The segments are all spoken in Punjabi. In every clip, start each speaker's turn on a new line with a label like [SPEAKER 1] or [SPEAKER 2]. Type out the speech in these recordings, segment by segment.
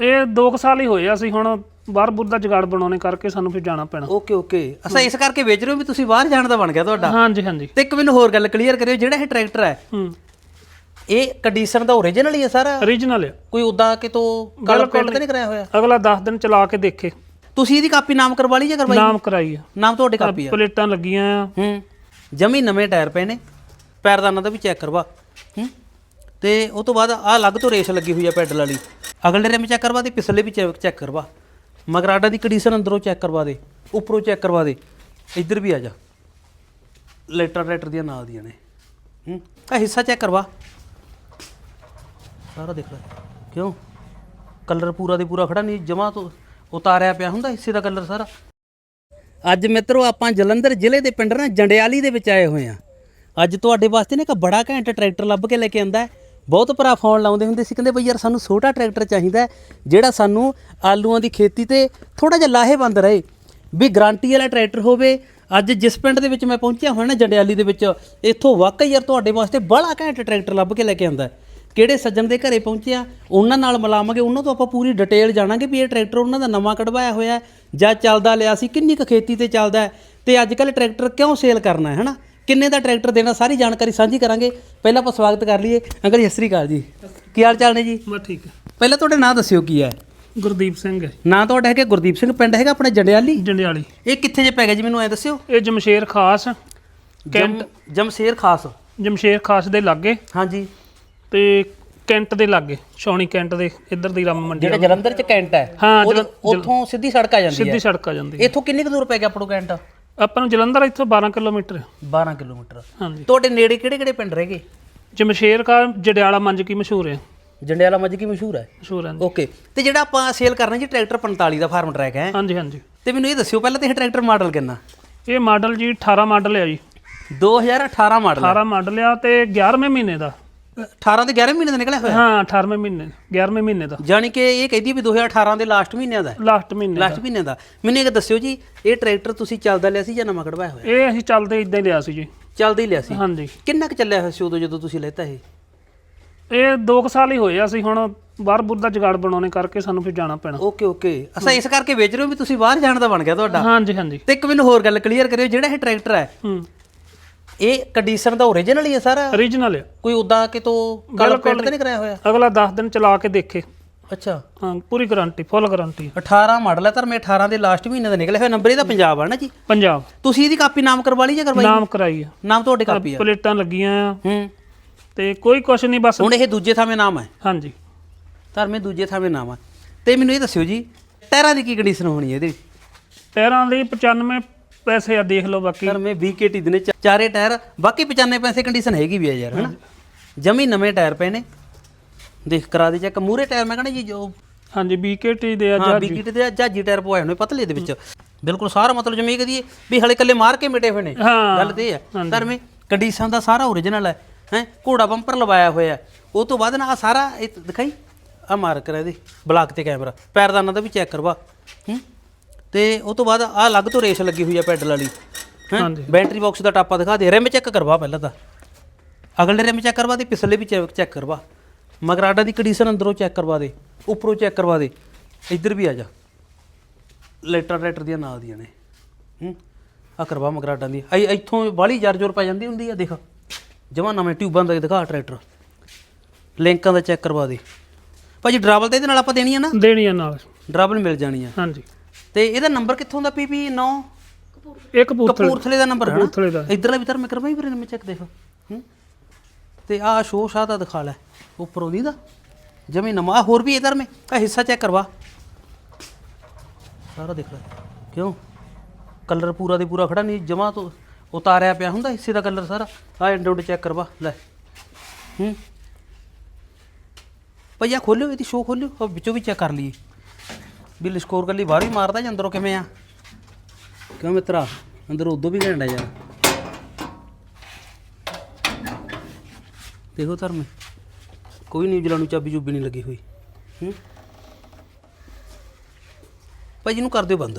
[SPEAKER 1] ਇਹ 2 ਸਾਲ ਹੀ ਹੋਏ ਆ ਅਸੀਂ ਹੁਣ ਬਾਹਰ ਬੁਰ ਦਾ ਜਗਾੜ ਬਣਾਉਣੇ ਕਰਕੇ ਸਾਨੂੰ ਫਿਰ ਜਾਣਾ ਪੈਣਾ।
[SPEAKER 2] Okay okay. ਅਸਾਂ ਇਸ ਕਰਕੇ ਵੇਚ ਰਹੇ ਹੋ ਵੀ ਤੁਸੀਂ ਬਾਹਰ ਜਾਣ ਦਾ ਬਣ ਗਿਆ ਤੁਹਾਡਾ?
[SPEAKER 1] ਹਾਂਜੀ ਹਾਂਜੀ।
[SPEAKER 2] ਤੇ ਇੱਕ ਮੈਨੂੰ ਹੋਰ ਗੱਲ ਕਲੀਅਰ ਕਰਿਓ ਜਿਹੜਾ ਇਹ ਟਰੈਕਟਰ ਹੈ
[SPEAKER 1] ਹੂੰ।
[SPEAKER 2] ਇਹ ਕੰਡੀਸ਼ਨ ਦਾ ਓਰੀਜਨਲ ਹੀ ਹੈ ਸਾਰਾ?
[SPEAKER 1] ਓਰੀਜਨਲ ਆ
[SPEAKER 2] ਕੋਈ ਉਦਾਂ ਕਿਤੋਂ ਕਲਰ ਪੇਂਟ ਤੇ ਨਹੀਂ ਕਰਾਇਆ ਹੋਇਆ?
[SPEAKER 1] ਅਗਲਾ 10 ਦਿਨ ਚਲਾ ਕੇ ਦੇਖੇ।
[SPEAKER 2] ਤੁਸੀਂ ਇਹਦੀ ਕਾਪੀ ਨਾਮ ਕਰਵਾ ਲਈ ਜਾਂ ਕਰਵਾਈ?
[SPEAKER 1] ਨਾਮ ਕਰਾਈ ਆ।
[SPEAKER 2] ਨਾਮ ਤੁਹਾਡੇ ਕਾਪੀ ਆ।
[SPEAKER 1] ਪਲੇਟਾਂ ਲੱਗੀਆਂ ਆ।
[SPEAKER 2] ਹੂੰ। ਜਮੀ ਨਵੇਂ ਟਾਇਰ ਪਏ ਨੇ। ਪੈਰਦਾਨਾਂ ਦਾ ਵੀ ਚੈੱਕ ਕਰਵਾ। ਹੂੰ। ਤੇ ਉਹ ਤੋਂ ਬਾਅਦ ਆ ਅਲੱਗ ਤੋਂ ਰੇਸ ਲੱਗੀ ਹੋਈ ਆ ਪੈਡਲ ਵਾਲੀ। ਅਗਲੇ ਰਿਮ ਚੈੱਕ ਕਰਵਾ ਦੇ, ਪਿਛਲੇ ਵੀ ਚੈੱਕ ਕਰਵਾ। ਮਗਰਾਡਾ ਦੀ ਕੰਡੀਸ਼ਨ ਅੰਦਰੋਂ ਚੈੱਕ ਕਰਵਾ ਦੇ, ਉੱਪਰੋਂ ਚੈੱਕ ਕਰਵਾ ਦੇ। ਇੱਧਰ ਵੀ ਆ ਜਾ। ਲੈਟਰ ਲੈਟਰ ਦੀਆਂ ਨਾਲ ਦੀਆਂ ਨੇ। ਹੂੰ? ਆ ਹਿੱਸਾ ਚੈੱਕ ਕਰਵਾ। ਸਾਰਾ ਦੇਖ ਲੈ। ਕਿਉਂ? ਕਲਰ ਪੂਰਾ ਦੇ ਪੂਰਾ ਖੜਾ ਨਹੀਂ, ਜਮਾ ਤੋਂ ਉਤਾਰਿਆ ਪਿਆ ਹੁੰਦਾ, ਹਿੱਸੇ ਦਾ ਕਲਰ ਸਾਰਾ। ਅੱਜ ਮਿੱਤਰੋ, ਆਪਾਂ ਜਲੰਧਰ ਜ਼ਿਲ੍ਹੇ ਦੇ ਪਿੰਡ ਨਾ ਜੰਡਿਆਲੀ ਦੇ ਵਿੱਚ ਆਏ ਹੋਏ ਆ ਅੱਜ ਤੁਹਾਡੇ ਵਾਸਤੇ ਨਾ ਇੱਕ ਬੜਾ ਘੈਂਟ ਟਰੈਕਟਰ ਲੱਭ ਕੇ ਲੈ ਕੇ ਆਂਦਾ ਹੈ। ਬਹੁਤ ਭਰਾ ਫੋਨ ਲਾਉਂਦੇ ਹੁੰਦੇ ਸੀ, ਕਹਿੰਦੇ ਬਈ ਯਾਰ ਸਾਨੂੰ ਛੋਟਾ ਟਰੈਕਟਰ ਚਾਹੀਦਾ ਜਿਹੜਾ ਸਾਨੂੰ ਆਲੂਆਂ ਦੀ ਖੇਤੀ ਤੇ ਥੋੜਾ ਜਿਹਾ ਲਾਹੇਵੰਦ ਰਹੇ। ਵੀ ਗਾਰੰਟੀ ਵਾਲਾ ਟਰੈਕਟਰ ਹੋਵੇ, ਅੱਜ ਜਿਸ ਪਿੰਡ ਦੇ ਵਿੱਚ ਮੈਂ ਪਹੁੰਚਿਆ ਹੋਇਆ ਨਾ ਜੰਡਿਆਲੀ ਦੇ ਵਿੱਚ, ਇੱਥੋਂ ਵਾਕਈ ਯਾਰ ਤੁਹਾਡੇ ਵਾਸਤੇ ਬੜਾ ਘੈਂਟ ਟਰੈਕਟਰ ਲੱਭ ਕੇ ਲੈ ਕੇ ਆਂਦਾ ਕਿਹੜੇ ਸੱਜਣ ਦੇ ਘਰੇ ਪਹੁੰਚਿਆ, ਉਹਨਾਂ ਨਾਲ ਮਿਲਾਵਾਂਗੇ, ਉਹਨਾਂ ਤੋਂ ਆਪਾਂ ਪੂਰੀ ਡਿਟੇਲ ਜਾਣਾਂਗੇ ਵੀ ਇਹ ਟਰੈਕਟਰ ਉਹਨਾਂ ਦਾ ਨਵਾਂ ਕਢਵਾਇਆ ਹੋਇਆ ਜਾਂ ਚੱਲਦਾ ਲਿਆ ਸੀ, ਕਿੰਨੀ ਕੁ ਖੇਤੀ ਤੇ ਚੱਲਦਾ ਹੈ, ਤੇ ਅੱਜ ਕੱਲ ਟਰੈਕਟਰ ਕਿਉਂ ਸੇਲ ਕਰਨਾ ਹੈ, ਹਨਾ? ਕਿੰਨੇ ਦਾ ਟਰੈਕਟਰ ਦੇਣਾ ਸਾਰੀ ਜਾਣਕਾਰੀ ਸਾਂਝੀ ਕਰਾਂਗੇ। ਪਹਿਲਾਂ ਆਪਾਂ ਸਵਾਗਤ ਕਰ ਲਈਏ। ਅੰਕਲ ਜੀ ਸਤਿ ਸ੍ਰੀ ਅਕਾਲ ਜੀ। ਕੀ ਹਾਲ ਚਾਲ ਨੇ ਜੀ?
[SPEAKER 1] ਬਸ ਠੀਕ ਹੈ।
[SPEAKER 2] ਪਹਿਲਾਂ ਤੁਹਾਡੇ ਨਾਂ ਦੱਸਿਓ ਕੀ ਹੈ?
[SPEAKER 1] ਗੁਰਦੀਪ ਸਿੰਘ ਹੈ।
[SPEAKER 2] ਨਾਂ ਤੁਹਾਡਾ ਹੈਗਾ ਗੁਰਦੀਪ ਸਿੰਘ ਪਿੰਡ ਹੈਗਾ ਆਪਣੇ ਜੰਡਿਆਲੀ?
[SPEAKER 1] ਜੰਡਿਆਲੀ।
[SPEAKER 2] ਇਹ ਕਿੱਥੇ ਜੇ ਪੈ ਗਿਆ ਜੀ ਮੈਨੂੰ ਐ ਦੱਸਿਓ।
[SPEAKER 1] ਇਹ ਜਮਸ਼ੇਰ ਖਾਸ
[SPEAKER 2] ਜਮ ਜਮਸ਼ੇਰ ਖਾਸ।
[SPEAKER 1] ਜਮਸ਼ੇਰ ਖਾਸ ਦੇ ਲਾਗੇ।
[SPEAKER 2] ਹਾਂਜੀ।
[SPEAKER 1] ਤੇ ਕੈਂਟ ਦੇ ਲਾਗੇ ਸ਼ੌਣੀ ਕੈਂਟ ਦੇ ਇੱਧਰ ਦੀ ਰਾਮ ਮੰਡੀ
[SPEAKER 2] ਜਿਹੜਾ ਜਲੰਧਰ ਚ ਕੈਂਟ ਹੈ
[SPEAKER 1] ਹਾਂ,
[SPEAKER 2] ਉੱਥੋਂ ਸਿੱਧੀ ਸੜਕ ਆ ਜਾਂਦੀ ਹੈ।
[SPEAKER 1] ਸਿੱਧੀ ਸੜਕ ਆ ਜਾਂਦੀ ਹੈ।
[SPEAKER 2] ਇੱਥੋਂ ਕਿੰਨੀ ਕੁ ਦੂਰ ਪੈ ਗਿਆ ਆਪਣੋ ਕੈਂਟ?
[SPEAKER 1] ਆਪਾਂ ਨੂੰ ਜਲੰਧਰ ਇੱਥੋਂ 12 ਕਿਲੋਮੀਟਰ। ਹੈ।
[SPEAKER 2] 12 ਕਿਲੋਮੀਟਰ।
[SPEAKER 1] ਹਾਂਜੀ।
[SPEAKER 2] ਤੁਹਾਡੇ ਨੇੜੇ ਕਿਹੜੇ ਕਿਹੜੇ ਪਿੰਡ ਰਹਿਗੇ
[SPEAKER 1] ਜਮਸ਼ੇਰ ਕਾ ਜੜਿਆਲਾ ਮੰਜ ਕੀ ਮਸ਼ਹੂਰ ਹੈ।
[SPEAKER 2] ਜੰਡਿਆਲਾ ਮੱਝ ਕੀ ਮਸ਼ਹੂਰ ਹੈ?
[SPEAKER 1] ਮਸ਼ਹੂਰ ਹੈ
[SPEAKER 2] ਓਕੇ ਤੇ ਜਿਹੜਾ ਆਪਾਂ ਸੇਲ ਕਰਨਾ ਜੀ ਟਰੈਕਟਰ 45 ਦਾ ਫਾਰਮ ਟਰੈਕ ਹੈ।
[SPEAKER 1] ਹਾਂਜੀ ਹਾਂਜੀ।
[SPEAKER 2] ਤੇ ਮੈਨੂੰ ਇਹ ਦੱਸਿਓ ਪਹਿਲਾਂ ਤੇ ਇਹ ਟਰੈਕਟਰ ਮਾਡਲ ਕਿੰਨਾ?
[SPEAKER 1] ਇਹ ਮਾਡਲ ਜੀ 18 ਮਾਡਲ ਹੈ ਜੀ।
[SPEAKER 2] 2018 ਮਾਡਲ
[SPEAKER 1] 18 ਮਾਡਲ ਆ। ਤੇ 11ਵੇਂ ਮਹੀਨੇ ਦਾ।
[SPEAKER 2] 18 ਤੇ 11 ਮਹੀਨੇ ਦਾ ਨਿਕਲਿਆ ਹੋਇਆ?
[SPEAKER 1] ਹਾਂ 18ਵੇਂ ਮਹੀਨੇ 11ਵੇਂ ਮਹੀਨੇ ਦਾ।
[SPEAKER 2] ਜਾਣੀ ਕਿ ਇਹ ਕਹਿੰਦੀ ਵੀ 2018 ਦੇ ਲਾਸਟ ਮਹੀਨਿਆਂ ਦਾ
[SPEAKER 1] ਲਾਸਟ ਮਹੀਨੇ
[SPEAKER 2] ਲਾਸਟ ਮਹੀਨੇ ਦਾ। ਮੈਨੂੰ ਇਹ ਦੱਸਿਓ ਜੀ ਇਹ ਟਰੈਕਟਰ ਤੁਸੀਂ ਚੱਲਦਾ ਲਿਆ ਸੀ ਜਾਂ ਨਵਾਂ ਕਢਵਾਇਆ ਹੋਇਆ?
[SPEAKER 1] ਇਹ ਅਸੀਂ ਚੱਲਦੇ ਇਦਾਂ ਹੀ ਲਿਆ ਸੀ ਜੀ।
[SPEAKER 2] ਚੱਲਦਾ ਹੀ ਲਿਆ ਸੀ?
[SPEAKER 1] ਹਾਂਜੀ।
[SPEAKER 2] ਕਿੰਨਾ ਕੁ ਚੱਲਿਆ ਹੋਇਆ ਸੀ ਉਦੋਂ ਜਦੋਂ ਤੁਸੀਂ ਲੈਤਾ ਇਹ?
[SPEAKER 1] ਇਹ 2 ਸਾਲ ਹੀ ਹੋਏ ਆ ਅਸੀਂ ਹੁਣ ਬਾਹਰ ਬੁਰ ਦਾ ਜਗਾੜ ਬਣਾਉਣੇ ਕਰਕੇ ਸਾਨੂੰ ਫਿਰ ਜਾਣਾ ਪੈਣਾ।
[SPEAKER 2] Okay okay. ਅਸਾਂ ਇਸ ਕਰਕੇ ਵੇਚ ਰਹੇ ਹੋ ਵੀ ਤੁਸੀਂ ਬਾਹਰ ਜਾਣ ਦਾ ਬਣ ਗਿਆ ਤੁਹਾਡਾ?
[SPEAKER 1] ਹਾਂਜੀ ਹਾਂਜੀ।
[SPEAKER 2] ਤੇ ਇੱਕ ਮੈਨੂੰ ਹੋਰ ਗੱਲ ਕਲੀਅਰ ਕਰਿਓ ਜਿਹੜਾ ਇਹ ਟਰੈਕਟਰ ਹੈ
[SPEAKER 1] ਹੂੰ।
[SPEAKER 2] ਇਹ ਕੰਡੀਸ਼ਨ ਦਾ ਓਰੀਜਨਲ ਹੀ ਹੈ ਸਾਰਾ?
[SPEAKER 1] ਓਰੀਜਨਲ ਆ।
[SPEAKER 2] ਕੋਈ ਉਦਾਂ ਕਿਤੋਂ ਕਲਰ ਪੇਂਟ ਤੇ ਨਹੀਂ ਕਰਾਇਆ ਹੋਇਆ?
[SPEAKER 1] ਅਗਲਾ 10 ਦਿਨ ਚਲਾ ਕੇ ਦੇਖੇ।
[SPEAKER 2] ਅੱਛਾ।
[SPEAKER 1] ਹਾਂ ਪੂਰੀ ਗਾਰੰਟੀ ਫੁੱਲ ਗਾਰੰਟੀ
[SPEAKER 2] 18 ਮਾਡਲ ਹੈ ਤਾਂ ਮੈਂ 18 ਦੇ ਲਾਸਟ ਮਹੀਨੇ ਦਾ ਨਿਕਲਿਆ ਹੋਇਆ ਨੰਬਰ ਇਹਦਾ ਪੰਜਾਬ ਆ ਨਾ ਜੀ?
[SPEAKER 1] ਪੰਜਾਬ।
[SPEAKER 2] ਤੁਸੀਂ ਇਹਦੀ ਕਾਪੀ ਨਾਮ ਕਰਵਾ ਲਈ ਜਾਂ ਕਰਵਾਈ?
[SPEAKER 1] ਨਾਮ ਕਰਾਈ ਆ।
[SPEAKER 2] ਨਾਮ ਤੁਹਾਡੇ ਕਾਪੀ ਆ।
[SPEAKER 1] ਪਲੇਟਾਂ ਲੱਗੀਆਂ ਆ।
[SPEAKER 2] ਹੂੰ।
[SPEAKER 1] ਤੇ ਕੋਈ ਕੁਛ ਨਹੀਂ ਬਸ
[SPEAKER 2] ਹੁਣ ਇਹ ਦੂਜੇ ਥਾਵੇਂ ਨਾਮ ਹੈ
[SPEAKER 1] ਹਾਂਜੀ।
[SPEAKER 2] ਧਰਮੇ ਦੂਜੇ ਥਾਵੇਂ ਨਾਮ ਹੈ ਤੇ ਮੈਨੂੰ ਇਹ ਦੱਸਿਓ ਜੀ ਟਾਇਰਾਂ ਦੀ ਕੀ ਕੰਡੀਸ਼ਨ ਹੋਣੀ ਹੈ ਇਹਦੇ
[SPEAKER 1] ਟਾਇਰਾਂ ਲਈ 95 ਪੈਸੇ ਆ ਦੇਖ ਲਓ ਬਾਕੀ।
[SPEAKER 2] ਧਰਮੇ 20 ਕੇਟੀ ਦੇ ਨੇ ਚਾ- ਚਾਰੇ ਟਾਇਰ ਬਾਕੀ 95 ਪੈਸੇ ਕੰਡੀਸ਼ਨ ਹੈਗੀ ਵੀ ਆ ਯਾਰ ਹਨਾ? ਜਮੀ ਨਵੇਂ ਟਾਇਰ ਪਏ ਨੇ। ਦੇਖ ਕਰਾ ਦੇ ਚੈੱਕ ਮੂਰੇ ਟਾਇਰ ਮੈਂ ਕਹਿੰਦਾ ਜੀ ਜੋ
[SPEAKER 1] ਹਾਂਜੀ BKT ਦੇ ਆ
[SPEAKER 2] ਹਾਂ
[SPEAKER 1] ਜਾਂ
[SPEAKER 2] 20 ਕੇਟੀ ਦੇ ਜਾਜੀ ਟਾਇਰ ਪਵਾਏ ਹੋਣੇ ਪਤਲੇ ਦੇ ਵਿੱਚ। ਬਿਲਕੁਲ ਸਾਰਾ ਮਤਲਬ ਜਮੀ ਕਹਦੀ ਵੀ ਹਲੇ ਕੱਲੇ ਮਾਰ ਕੇ ਮਿਟੇ ਹੋਏ ਨੇ।
[SPEAKER 1] ਹਾਂ
[SPEAKER 2] ਗੱਲ ਤੇ ਇਹ ਹੈ ਧਰਮੇ ਕੰਡੀਸ਼ਨ ਦਾ ਸਾਰਾ ਓਰੀਜਨਲ ਹੈ ਹੈ? ਘੋੜਾ ਬੰਪਰ ਲਵਾਇਆ ਹੋਇਆ। ਹੈ। ਉਹ ਤੋਂ ਬਾਅਦ ਨਾ ਆ ਸਾਰਾ ਇਹ ਦਿਖਾਈ? ਆ ਮਾਰ ਕਰ ਇਹਦੇ ਬਲਾਕ ਤੇ ਕੈਮਰਾ ਪੈਰਦਾਨਾਂ ਦਾ ਵੀ ਚੈੱਕ ਕਰਵਾ। ਹੂੰ? ਤੇ ਉਹ ਤੋਂ ਬਾਅਦ ਆ ਅਲੱਗ ਤੋਂ ਰੇਸ ਲੱਗੀ ਹੋਈ ਆ ਪੈਡਲ ਵਾਲੀ ਹੈਂ?
[SPEAKER 1] ਹਾਂਜੀ।
[SPEAKER 2] ਬੈਟਰੀ ਬਾਕਸ ਦਾ ਟਾਪਾ ਦਿਖਾ ਦੇ ਰਿਮ ਚੈੱਕ ਕਰਵਾ ਪਹਿਲਾਂ ਤਾਂ। ਅਗਲੇ ਰਿਮ ਚੈੱਕ ਕਰਵਾ ਦੇ ਪਿਛਲੇ ਵੀ ਚੈੱਕ ਕਰਵਾ। ਮਗਰਾਡਾ ਦੀ ਕੰਡੀਸ਼ਨ ਅੰਦਰੋਂ ਚੈੱਕ ਕਰਵਾ ਦੇ ਉੱਪਰੋਂ ਚੈੱਕ ਕਰਵਾ ਦੇ ਇੱਧਰ ਵੀ ਆ ਜਾ। ਲੈਟਰ ਲੈਟਰ ਦੀਆਂ ਨਾਲ ਦੀਆਂ ਨੇ ਹੂੰ? ਆ ਕਰਵਾ ਮਗਰਾਡਾਂ ਦੀ। ਆਈ ਇੱਥੋਂ ਬਾਹਲੀ ਜ਼ਰ ਜ਼ੋਰ ਪੈ ਜਾਂਦੀ ਹੁੰਦੀ ਆ ਦੇਖ। ਜਮਾ ਨਵੇਂ ਟਿਊਬਾਂ ਦਾ ਦਿਖਾ ਟਰੈਕਟਰ। ਲਿੰਕਾਂ ਦਾ ਚੈੱਕ ਕਰਵਾ ਦੇ। ਭਾਜੀ ਡਰਾਵਲ ਤੇ ਇਹਦੇ ਨਾਲ ਆਪਾਂ ਦੇਣੀ ਆ ਨਾ?
[SPEAKER 1] ਦੇਣੀ ਆ ਨਾਲ।
[SPEAKER 2] ਡਰਾਵਲ ਮਿਲ ਜਾਣੀ ਆ।
[SPEAKER 1] ਹਾਂਜੀ।
[SPEAKER 2] ਤੇ ਇਹਦਾ ਨੰਬਰ ਕਿੱਥੋਂ ਦਾ ਪੀਪੀ 9
[SPEAKER 1] ਇਹ ਕਪੂਰਥਲੇ
[SPEAKER 2] ਕਪੂਰਥਲੇ ਦਾ ਨੰਬਰ ਹੈ
[SPEAKER 1] ਕਪੂਰਥਲੇ ਦਾ।
[SPEAKER 2] ਇਧਰਲਾ ਵੀ ਧਰ ਮੈਂ ਕਰਵਾਈ ਵੀਰੇ ਮੈਂ ਚੈੱਕ ਦੇਖ। ਹੂੰ? ਤੇ ਆ ਸ਼ੋ ਸ਼ਾਹ ਦਾ ਦਿਖਾ ਲੈ ਉੱਪਰੋਂ ਦੀ ਦਾ। ਜਮੀ ਨਮਾ ਹੋਰ ਵੀ ਇਧਰ ਮੈਂ ਆ ਹਿੱਸਾ ਚੈੱਕ ਕਰਵਾ। ਸਾਰਾ ਦੇਖ ਲੈ। ਕਿਉਂ? ਕਲਰ ਪੂਰਾ ਦੇ ਪੂਰਾ ਖੜਾ ਨਹੀਂ ਜਮਾ ਤੋਂ ਉਤਾਰਿਆ ਪਿਆ ਹੁੰਦਾ ਹਿੱਸੇ ਦਾ ਕਲਰ ਸਾਰਾ। ਆ ਐਂਡ ਚੈੱਕ ਕਰਵਾ ਲੈ। ਹੂੰ? ਭਈਆ ਖੋਲਿਓ ਇਹਦੀ ਸ਼ੋ ਖੋਲਿਓ ਵਿੱਚੋਂ ਵੀ ਚੈੱਕ ਕਰ ਲਈਏ। ਬਿੱਲ ਸਕੋਰ ਕਰ ਲਈ ਬਾਹਰ ਹੀ ਮਾਰਦਾ ਜਾਂ ਅੰਦਰੋਂ ਕਿਵੇਂ ਆ? ਕਿਉਂ ਮਿੱਤਰਾ? ਅੰਦਰ ਉਦੋਂ ਵੀ ਘੰਟਾ ਯਾਰ। ਦੇਖੋ ਧਰਮ ਕੋਈ ਨਹੀਂ ਨੂੰ ਚਾਬੀ ਚੁੱਬੀ ਨਹੀਂ ਲੱਗੀ ਹੋਈ। ਹੂੰ? ਭਾਈ ਇਹਨੂੰ ਕਰ ਦਿਓ ਬੰਦ।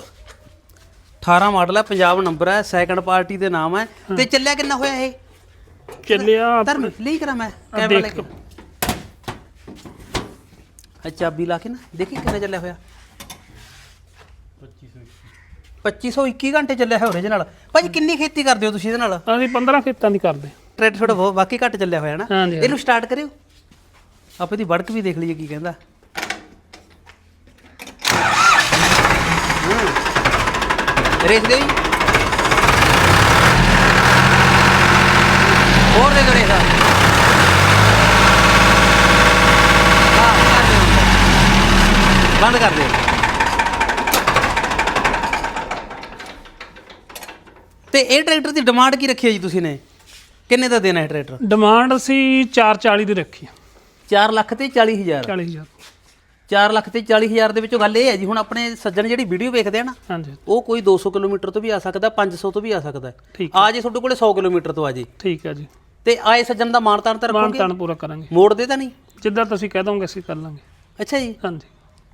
[SPEAKER 2] 18 ਮਾਡਲ ਹੈ ਪੰਜਾਬ ਨੰਬਰ ਹੈ ਸੈਕੰਡ ਪਾਰਟੀ ਦੇ ਨਾਮ ਹੈ। ਤੇ ਚੱਲਿਆ ਕਿੰਨਾ ਹੋਇਆ ਇਹ?
[SPEAKER 1] ਚੱਲਿਆ
[SPEAKER 2] ਧਰਮ ਲਈ ਕਰਾਂ ਮੈਂ ਕੈਮਰਾ ਲੈ ਕੇ। ਆ ਚਾਬੀ ਲਾ ਕੇ ਨਾ ਦੇਖੀ ਕਿੰਨਾ ਚੱਲਿਆ ਹੋਇਆ। 2521 ਘੰਟੇ ਚੱਲਿਆ ਹੋਇਆ ਉਹਦੇ ਨਾਲ। ਭਾਜੀ ਕਿੰਨੀ ਖੇਤੀ ਕਰਦੇ ਹੋ ਤੁਸੀਂ ਇਹਦੇ ਨਾਲ?
[SPEAKER 1] ਅਸੀਂ 15 ਖੇਤਾਂ ਦੀ ਕਰਦੇ।
[SPEAKER 2] ਟਰੈਕਟਰ ਤੁਹਾਡਾ ਬਹੁਤ ਵਾਕਈ ਘੱਟ ਚੱਲਿਆ ਹੋਇਆ ਨਾ?
[SPEAKER 1] ਹਾਂਜੀ, ਹਾਂਜੀ।
[SPEAKER 2] ਇਹਨੂੰ ਸਟਾਰਟ ਕਰਿਓ। ਆਪੇ ਦੀ ਵੜਕ ਵੀ ਦੇਖ ਲਈਏ ਕੀ ਕਹਿੰਦਾ। ਹੂੰ। ਰੇਸ ਜੀ ਹੋਰ ਦੇ ਦੋ। ਰੇਸ ਹਾਂ ਕਰ ਦਿਓ ਬੰਦ ਕਰ ਦਿਓ। ਤੇ ਇਹ ਟਰੈਕਟਰ ਦੀ ਡਿਮਾਂਡ ਕੀ ਰੱਖੀ ਹੈ ਜੀ ਤੁਸੀਂ ਨੇ? ਕਿੰਨੇ ਦਾ ਦੇਣਾ ਹੈ ਟਰੈਕਟਰ?
[SPEAKER 1] ਡਿਮਾਂਡ ਅਸੀਂ 440 ਦੀ ਰੱਖੀ ਆ
[SPEAKER 2] 4 ਲੱਖ ਤੇ 40000
[SPEAKER 1] 40000
[SPEAKER 2] 4 ਲੱਖ ਤੇ 40000 ਦੇ ਵਿੱਚੋਂ ਗੱਲ ਇਹ ਹੈ ਜੀ ਹੁਣ ਆਪਣੇ ਸੱਜਣ ਜਿਹੜੀ ਵੀਡੀਓ ਵੇਖਦੇ ਆ ਨਾ
[SPEAKER 1] ਹਾਂਜੀ।
[SPEAKER 2] ਉਹ ਕੋਈ 200 ਕਿਲੋਮੀਟਰ ਤੋਂ ਵੀ ਆ ਸਕਦਾ 500 ਤੋਂ ਵੀ ਆ ਸਕਦਾ।
[SPEAKER 1] ਠੀਕ
[SPEAKER 2] ਆ ਜੇ ਤੁਹਾਡੇ ਕੋਲੇ 100 ਕਿਲੋਮੀਟਰ ਤੋਂ ਆ ਜੇ।
[SPEAKER 1] ਠੀਕ ਹੈ ਜੀ।
[SPEAKER 2] ਤੇ ਆਏ ਸੱਜਣ ਦਾ ਮਾਣ ਤਾਣ ਤਾਂ ਰੱਖੋਗੇ?
[SPEAKER 1] ਪੂਰਾ ਕਰਾਂਗੇ।
[SPEAKER 2] ਮੋੜਦੇ ਤਾਂ ਨਹੀਂ?
[SPEAKER 1] ਜਿੱਦਾਂ ਤੁਸੀਂ ਕਹਿ ਦੋਗੇ ਅਸੀਂ ਕਰ ਲਾਂਗੇ।
[SPEAKER 2] ਅੱਛਾ ਜੀ।
[SPEAKER 1] ਹਾਂਜੀ।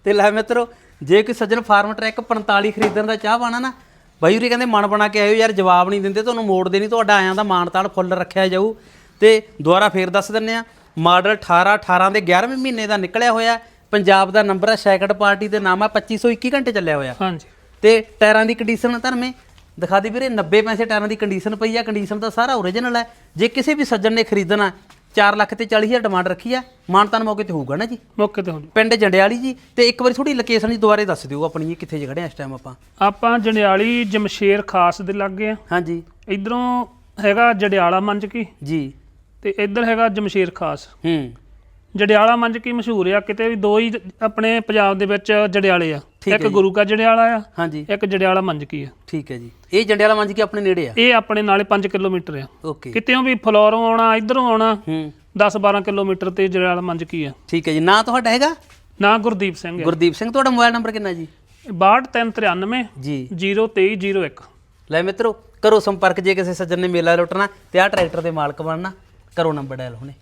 [SPEAKER 2] ਤੇ ਲੈ ਮਿੱਤਰੋ ਜੇ ਕੋਈ ਸੱਜਣ ਫਾਰਮ ਟਰੈਕ 45 ਖਰੀਦਣ ਦਾ ਚਾਹ ਪਾਣਾ ਨਾ ਬਾਈ ਉਰੀ ਕਹਿੰਦੇ ਮਨ ਬਣਾ ਕੇ ਆਇਓ ਯਾਰ ਜਵਾਬ ਨਹੀਂ ਦਿੰਦੇ ਤੁਹਾਨੂੰ ਮੋੜਦੇ ਨਹੀਂ ਤੁਹਾਡਾ ਆਇਆਂ ਦਾ ਮਾਣ ਤਾਣ ਫੁੱਲ ਰੱਖਿਆ ਜਾਊ। ਤੇ ਦੁਬਾਰਾ ਫੇਰ ਦੱਸ ਦਿੰਨੇ ਆ ਮਾਡਲ 18 18 ਦੇ 11ਵੇਂ ਮਹੀਨੇ ਦਾ ਨਿਕਲਿਆ ਹੋਇਆ ਪੰਜਾਬ ਦਾ ਨੰਬਰ ਹੈ ਸੈਕੰਡ ਪਾਰਟੀ ਤੇ ਨਾਮ ਹੈ 2521 ਘੰਟੇ ਚੱਲਿਆ ਹੋਇਆ।
[SPEAKER 1] ਹਾਂਜੀ।
[SPEAKER 2] ਤੇ ਟਾਇਰਾਂ ਦੀ ਕੰਡੀਸ਼ਨ ਧਰਮੇ ਦਿਖਾ ਦੀ ਵੀਰੇ 90 ਪੈਸੇ ਟਾਇਰਾਂ ਦੀ ਕੰਡੀਸ਼ਨ ਪਈ ਆ ਕੰਡੀਸ਼ਨ ਤਾਂ ਸਾਰਾ ਓਰੀਜਨਲ ਹੈ। ਜੇ ਕਿਸੇ ਵੀ ਸੱਜਣ ਨੇ ਖਰੀਦਣਾ 4 ਲੱਖ ਤੇ 40 ਹਜ਼ਾਰ ਡਿਮਾਂਡ ਰੱਖੀ ਆ। ਮਾਨਤਾਨ ਮੌਕੇ ਤੇ ਹੋਊਗਾ ਨਾ ਜੀ?
[SPEAKER 1] ਮੌਕੇ ਤੇ ਹੋ
[SPEAKER 2] ਪਿੰਡ ਜੰਡਿਆਲੀ ਜੀ ਤੇ ਇੱਕ ਵਾਰੀ ਥੋੜੀ ਲੋਕੇਸ਼ਨ ਜੀ ਦੁਬਾਰੇ ਦੱਸ ਦਿਓ ਆਪਣੀ ਜੀ ਕਿੱਥੇ ਖੜੇ ਆ ਇਸ ਟਾਈਮ ਆਪਾਂ।
[SPEAKER 1] ਆਪਾਂ ਜੰਡਿਆਲੀ ਜਮਸ਼ੇਰ ਖਾਸ ਦੇ ਲੱਗੇ ਆ।
[SPEAKER 2] ਹਾਂਜੀ।
[SPEAKER 1] ਇਧਰੋਂ ਹੈਗਾ ਜੜਿਆਲਾ ਮੰਜ ਕੀ?
[SPEAKER 2] ਜੀ।
[SPEAKER 1] ਤੇ ਇੱਧਰ ਹੈਗਾ ਜਮਸ਼ੇਰ ਖਾਸ।
[SPEAKER 2] ਹੂੰ।
[SPEAKER 1] ਜੜਿਆਲਾ ਮੰਜ ਕੀ ਮਸ਼ਹੂਰ ਆ ਕਿਤੇ ਵੀ ਦੋ ਹੀ ਜ- ਆਪਣੇ ਪੰਜਾਬ ਦੇ ਵਿੱਚ ਜੜਿਆਲੇ ਆ। ਇੱਕ। ਗੁਰੂ ਕਾ ਜੜਿਆਲਾ ਆ
[SPEAKER 2] ਹਾਂਜੀ।
[SPEAKER 1] ਇੱਕ ਜੜਿਆਲਾ ਮੰਜ ਕੀ ਆ?
[SPEAKER 2] ਠੀਕ ਹੈ ਜੀ। ਇਹ ਜੰਡਿਆਲਾ ਮੰਜ ਕੇ ਆਪਣੇ ਨੇੜੇ ਆ?
[SPEAKER 1] ਇਹ ਆਪਣੇ ਨਾਲੇ 5 ਕਿਲੋਮੀਟਰ ਆ।
[SPEAKER 2] ਓਕੇ।
[SPEAKER 1] ਕਿਤੇੋਂ ਵੀ ਫਲੋਰੋਂ ਆਉਣਾ ਇਧਰੋਂ ਆਉਣਾ
[SPEAKER 2] ਹੂੰ।
[SPEAKER 1] 10 12 ਕਿਲੋਮੀਟਰ ਤੇ ਜੜਿਆਲਾ ਮੰਜ ਕੀ ਆ?
[SPEAKER 2] ਠੀਕ ਹੈ ਜੀ। ਨਾਂ ਤੁਹਾਡਾ ਹੈਗਾ?
[SPEAKER 1] ਨਾ ਗੁਰਦੀਪ ਸਿੰਘ ਆ।
[SPEAKER 2] ਗੁਰਦੀਪ ਸਿੰਘ ਤੁਹਾਡਾ ਮੋਬਾਈਲ ਨੰਬਰ ਕਿੰਨਾ ਜੀ?
[SPEAKER 1] 6293
[SPEAKER 2] ਜੀ।
[SPEAKER 1] 02301
[SPEAKER 2] ਲੈ ਮਿੱਤਰੋ ਕਰੋ ਸੰਪਰਕ ਜੇ ਕਿਸੇ ਸੱਜਣ ਨੇ ਮੇਲਾ ਲੁੱਟਣਾ ਤੇ ਆਹ ਟਰੈਕਟਰ ਦੇ ਮਾਲਕ ਬਣਨਾ ਕਰੋ ਨੰਬਰ ਡਾਇਲ ਹੁਣੇ।